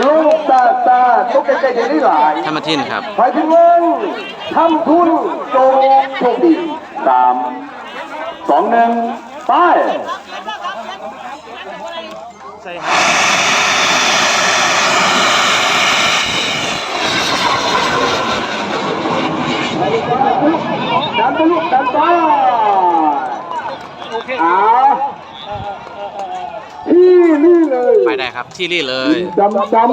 ลูกตาตาตุ๊กใจใจได้หลายธรรมทินครับไปถึงเงินทำทุนจงโชคดีสามสองหนึ่งไปดันไปลูกดันไปอ่าที่นี่เลย ไปได้ครับ ที่นี่เลยจำจำ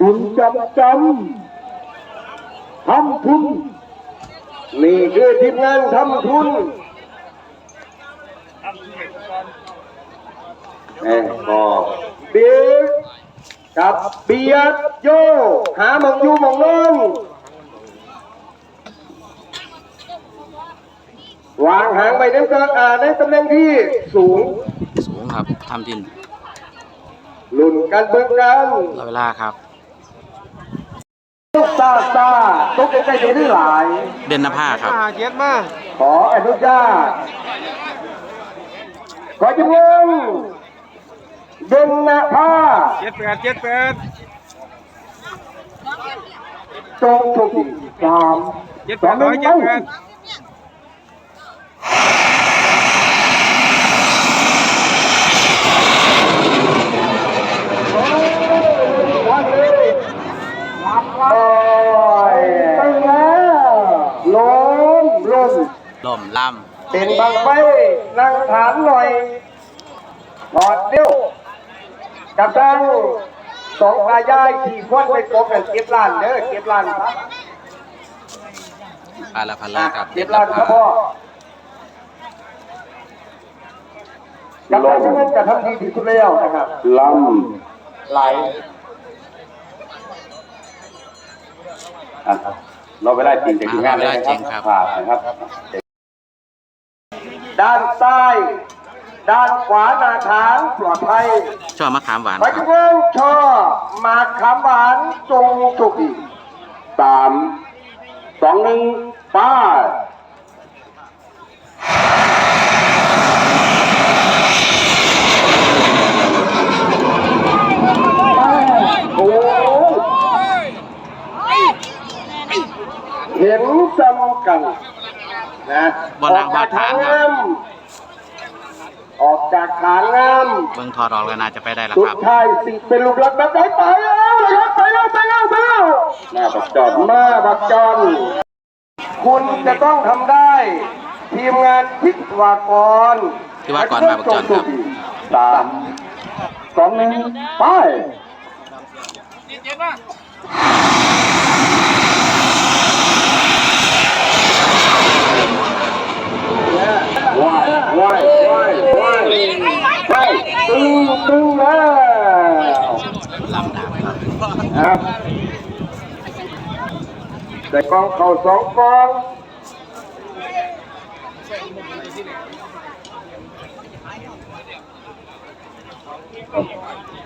บุญจำจำทำทุน นี่คือทีมงานทำทุนแม่บอกเบียดกับเบียดโย หาหมองยูหมองนอน วางหางไปในตำอ่าในตำแหน่งที่สูง สูงครับทำทินลุ่นกันเบิ่งกันรอเวลาครับลูกตาตาตุ๊กใจดีหลาย เด่นนภาครับหาเจ็ดมาขออนุญาตขอจำเริญเดินหน้าผ้าเจ็ดแปดเจ็ดแปดจงถูกสามเจ็ดแปดร้อยเจ็ดแปด วันเลยโอ้ยไปแล้วล้มล้ม ลมล่เป็นบางไฟนั่งฐานหน่อยถอดเดี้ยวกับดังสองตายายขี่ควนไปกบกันเก็บล้านเด้อเก็บล้านครับำปลาละพันละครับเก็บล้านครับพ่อกับดังนั้นจะทำดีที่สุดแล้วนะครับลำไหลอะเราไปได้จริงจากที่งานเลยนะครับผ่านนะครับ ด้านซ้าย ด้านขวาหน้าฐานปลอดภัยชอบมะขามหวานไปครัทุบกคนชอหมากขามหวานจงโชคดีสามสองหนึ่งป้าโอ้เห็นจำกัน นะบนนางบอดฐานครับ ออกจากฐานงามเบิ้งทอดออกแล้วน่าจะไปได้แล้วสุคดรับ ท้ายสิเป็นลูกหลักแบบไหนไปแล้วนะครับไปแล้วไปแล้วไปแล้วมาบักจอนมาบักจอนคุณจะต้องทำได้ ทีมงานพิศวากรพิศวากรมาบักจอนครับ สามสองหนึ่งไป ว้ายว้ายว้ายว้ายไปตึงตึงแล้วลำน้ำครับครับใส่กองเข่าสองกอง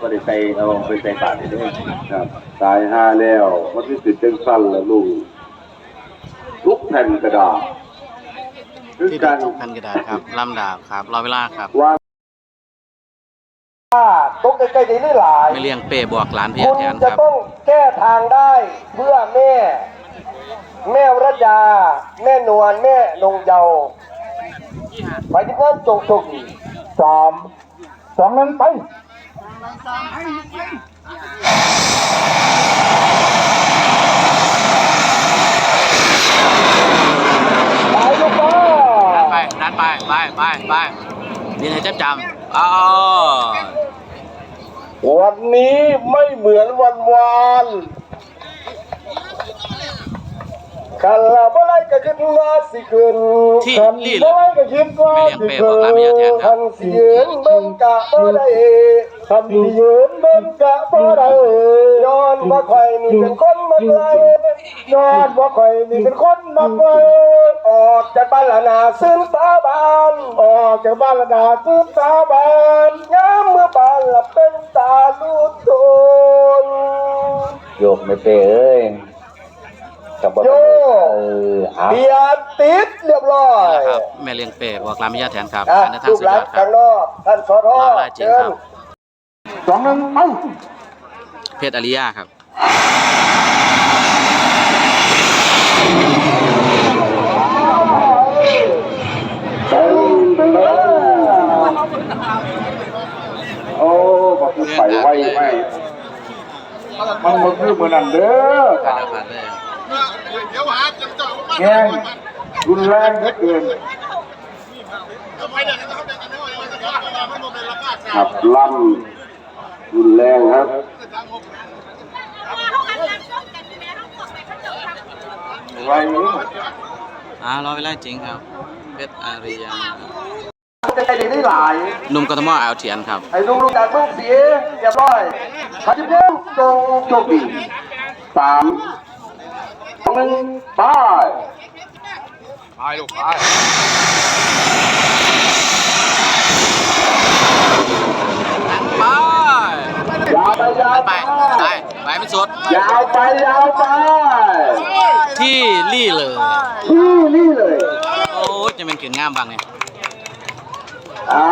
ก็ได้ใส่เอาไปใส่บาตรได้วยครับ ตายห้าแล้ว มันที่ติดจังสั้นล้วลูกทุกแผ่นกระดาษ คือที่กาดิรนพันกระดาษครับลำดาบครับรอเวลาครับ ว่าตกใกล้ๆดีหลาย ไม่เลี้ยงเป้บวกหลานเพียคุณแทนจะครับ ต้องแก้ทางได้เพื่อแม่ แม่รัตดาแม่นวลแม่นงเยาว์ไปที่นั่นจงโชคดีสามสองนั้นไปไปลูกบ้า ดัน ไปไปไปไปไปนี่ให้จับจำอ๋อวันนี้ไม่เหมือนวันวาน คันละเมื่อไรก็คิดว่าสิคืนที่คันลี่เมื่อไรก็คิดว่าไม่เลี้ยงสิเป้บคือกลาไม่ยาแทนครัคับนสิยืนเบิ่งกะบ่ได้คันสิยืนเบิ่งกะบ่ได้ย้อนว่าข่อยนี่เป็นคนมักไกลย้อนว่าข่อยนี่เป็นคนมักไกลออกจากบ้านละนาซึ่งสาบานออกจากบ้านละนาซึ่งสาบานย้ำเมื่อบ้านละเป็นตาลูกโตนโยกไม่เป้เอ้ย โยเบียร์ติดเรียบร้อยนะครับแม่เลี้ยงเป้บอกลามิยาแทนครับอะอันนี้ทางลูกสุดหลายนอดครัข้าบงนอกท่านสอทอรอได้จริงเชิครัญบสองหนึ่งเอ้าเพชรอาริยาครับ โอ้บอกคือไปไวไหมมันมันคือเหมือนนั่นเด้อ ผ่านแล้วผ่านเลย แกงรุนแรงเหลือเกินครับล่ำรุนแรงครับไวนี่อ่ารอเวลาจริงครับเพชรอาริยาจะได้ได้หลายหนุ่มกทมเอาเทียนครับไอ้ลุงลุงจากเมืองเสียเรียบร้อยขัดยิ้มยิ้มจงโชคดีสามสอง หนึ่งไปไปลูกไปไปยาวไปยาวไปไปไปไปไม่สุด ยาวไปยาวไป ที่ลี่เลยที่นี่เลย โอ้จะเป็นขืนงามบางเนี่ยอ่า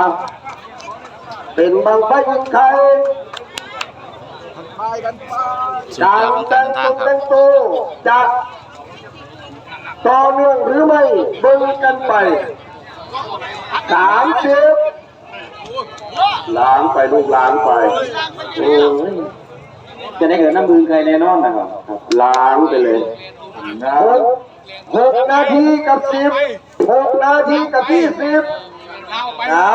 เป็นบางไฟของใคร ดายอดงของแต่การงเดินตัทางวครับแต่งตัวจะต่อเนื่องหรือไม่เบิ่งกันไปสามสิบล้างไปลูกล้างไปโอ้ยจะได้เกิดน้ำมือใครแน่นอนนะครับ ล้างไปเลยหกหกนาทีกับสิบหกนาทีกับยี่สิบเอา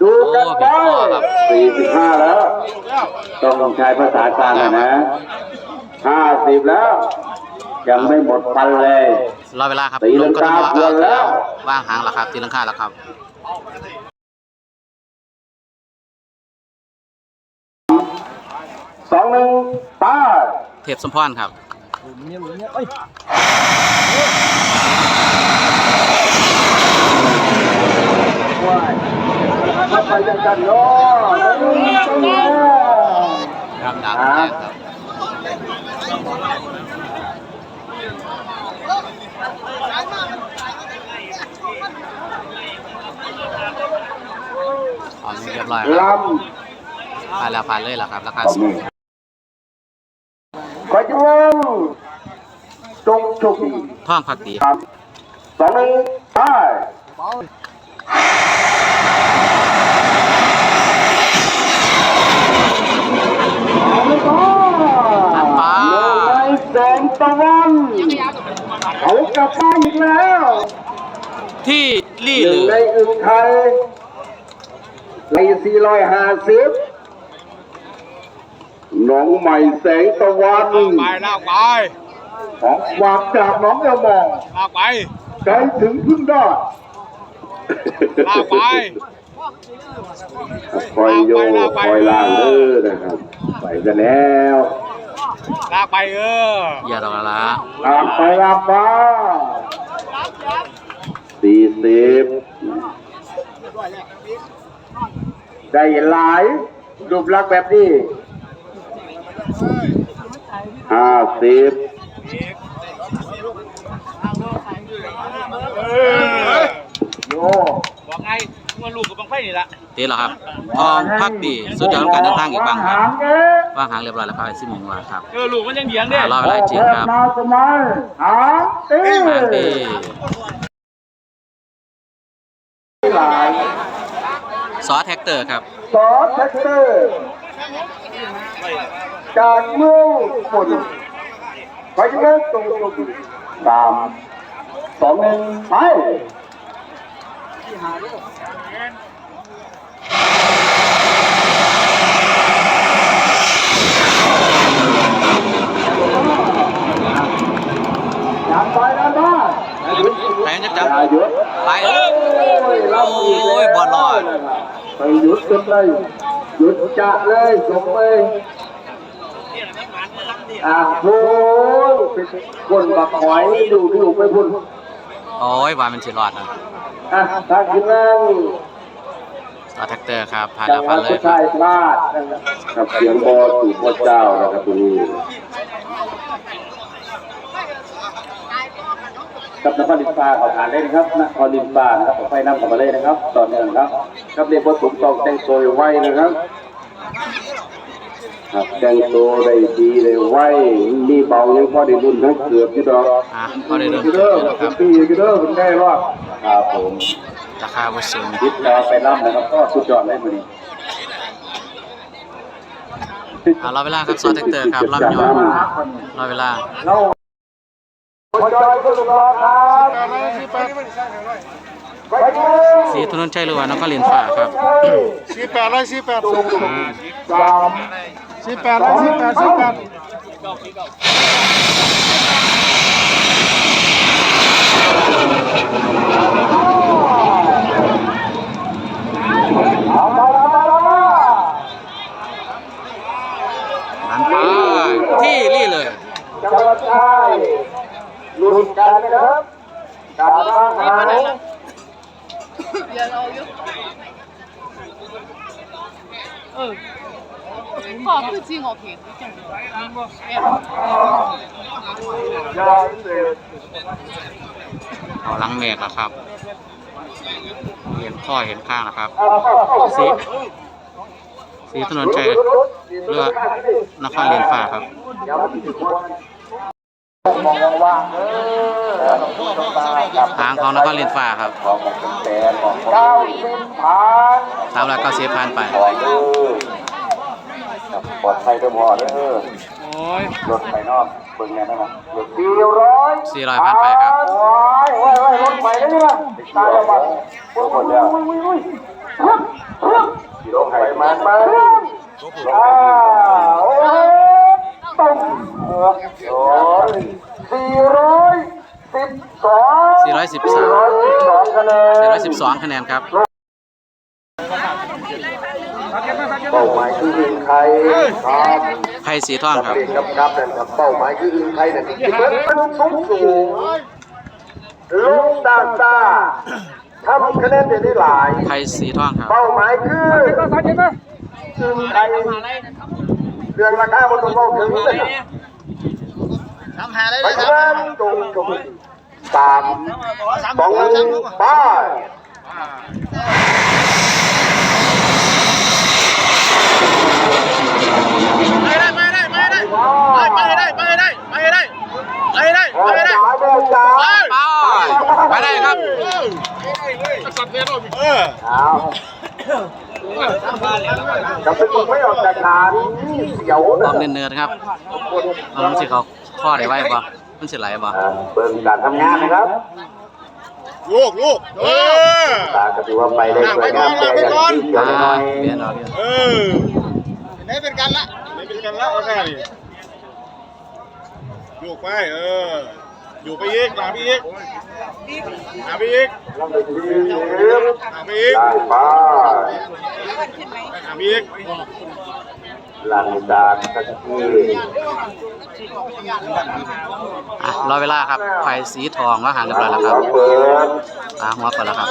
ดูโอ้กันพี่ได้พ่อครับสี่สิบห้าแล้ว ต้องใช้ภาษากลางอะนะ ห้าสิบแล้ว ยังไม่หมดปันเลย รอเวลาครับตีหลันุ่มงกทกามเอาเกือบเทีแล้ยวว่างหางแล้วครับตีลังคาแล้วครับสองหนึ่งไป้าเทพสมพรครับ เข้าไป ยังกันเนาะครับดาวแดงครับอ๋อนี่เรียบร้อยครับลผ่านแล้วผ่านเลยแล้วครับราคาสูงขอจงจงโชคดีท่องพักดีครับสองหนึ่งไปา อันป้า ในแสงตะวันเขา กลับมาอีกแล้วที่ลี่หหนึ่รืงอในอึ่งไทยในสี่ร้อยห้าสิบหน้องใหม่แสงตะวันไปลากไปของวางจากหน้องยามองลากไปไกลถึงพึ่งได้ลากไป คอยโยคอยล้างเด้อนะครับ ไปกันแล้ว ลากไปเอออย่าดอกละละตามไปลามมาสี่สิบได้หลายรูปลักษณ์แบบนี้ห้าสิบโยบอกไงว่าลูกกับบังไฟนี่ละ ตีเหรอครับ ทองพักดีสุดยอดของการเดินทางอีกบ้างครับหางเอ๊ะว่างหางเรียบร้อยแล้วครับไอ้ซิมงว่าครับเออลูกมันยังเดียงเด้อ่ารอเวลาจริงครับมาสมัยหางตีหางดีหลายซอสแท็กเตอร์ครับซอสแท็กเตอร์ จากเมืองฝนไปจังเลยตรงตรงสามสองหนึ่งไปอยากไปนะบ้าน แพงจักจับ อย่าหยุด ไปเออ โอ้ยเรา โอ้ยบอลลอย ไปหยุดกันเลย หยุดจะเลยส่งไปอะโอ้ยเป็นคนบักหอยดูดูไปพุ่นโอ้ยว่ามันสิรอดนะอะทางทีมงานซอสแท็กเตอร์ครับผ่านจัแล้งวหวัผ่าดนเลผู้ยครัชาบยพลาดนะครับกับเสียงบอสู่พ่อเจ้านะครับตรงนี้ กับนครลิมฟ้าเขาทานได้นะครับนครลิมฟ้านะครับไฟน้ำกลับมาเลยนะครับ ต่อเนื่องครับกับเรียกว่าถูกต้องแต่งตัวไว้นะครับครับแต่งตัวได้ดีได้ไว้มีเบายังพอได้บุญทั้งเกือบที่ดอกอะพอได้เริ่มกี่ต้เด้อนแล้วครับปีกี่เด้อมันได้รอดครับผมราคาบ่สูงยึดต่อไปน้ำนะครับก็สุดยอดเลยมื้อนี้อะรอเวลาครับซอสแท็กเตอร์ครับลำยองรอเวลา เราพอจอยก็สุดรอครับไปดูสีถนนชัยหรือว่านครเรียนฟ้าครับสี่แปดร้อยสี่แปดสามสี่แปดร้อยสี่แปดสี่แปดเอามาละมาละมาหันไปที่นี่เลยจังหวัดชาย ลุ้นกันนะครับการทางหาพ่อคือจริงโอเคจังเอาลังเมฆแล้วครับ เห็นข้อเห็นข้างแล้วครับสีสีถนนชัยเรือนครเรียนฟ้าครับ มองว่างๆเออทางของนครเรียนฟ้าครับเก้าสิบผ่านสามร้อยเก้าสิบพันไปของเดอปลอดภัยด้วยบ่เด้ออยรถไปนอกเบิ่งแน่นะครับสี่ร้อยสี่ร้อยพันไปครับว้ายว้ายว้ายรถไปแล้วนี่ะตายแล้วมันทุกคนแล้วกิโลไข่มันมาอ่าโอ้ยตุ้มเออโอ้ยสี่ร้อยสิบสอง สี่ร้อยสิบสามสี่ร้อยสิบสองคะแนนสี่ร้อยสิบสองคะแนนครับเป้าหมายคืออื่นใครครับไพ่สีทองครับเด็กกับครับนั่นครับเป้าหมายคืออื่นใครนั่นที่มันเป็นสูงสูงลงตาตาทำคะแนนได้ได้หลายไพ่สีทองครับเป้าหมายคืออื่นใครเรื่องราคาบนตัวถึงเลยทำหาได้เพเลยราะคฉะรันั้นบตรงตรง สามสองหนึ่งไปไปได้ครับสัตว์เนี่ยเราเออกับเป็นคนไม่ออกจากฐานเสียวต้องเนินๆครับลองสิเขาข้อได้ไว้ป่ะ มันสิไหลบ่เบิ่งการทำงานนะครับลูกลูกเออ ตาก็ถือว่าไปได้สวยงามแต่อย่างที่เดียวอ่าหน่อยเปลี่ยนเอาเปลี่ยนเออไม่เป็นกันละไม่เป็นกันละโอเคดิลูกไปเออ อยู่ไปอีกหาไปอีกหาไปอีกลำไปทีลืมหาไปอีกได้ไป หาไปอีก หลังจากสักทีอะรอเวลาครับไพ่สีทองว่าหางเรียบร้อยแล้วครับเปิดอ่าหัวก่อนแล้วครับ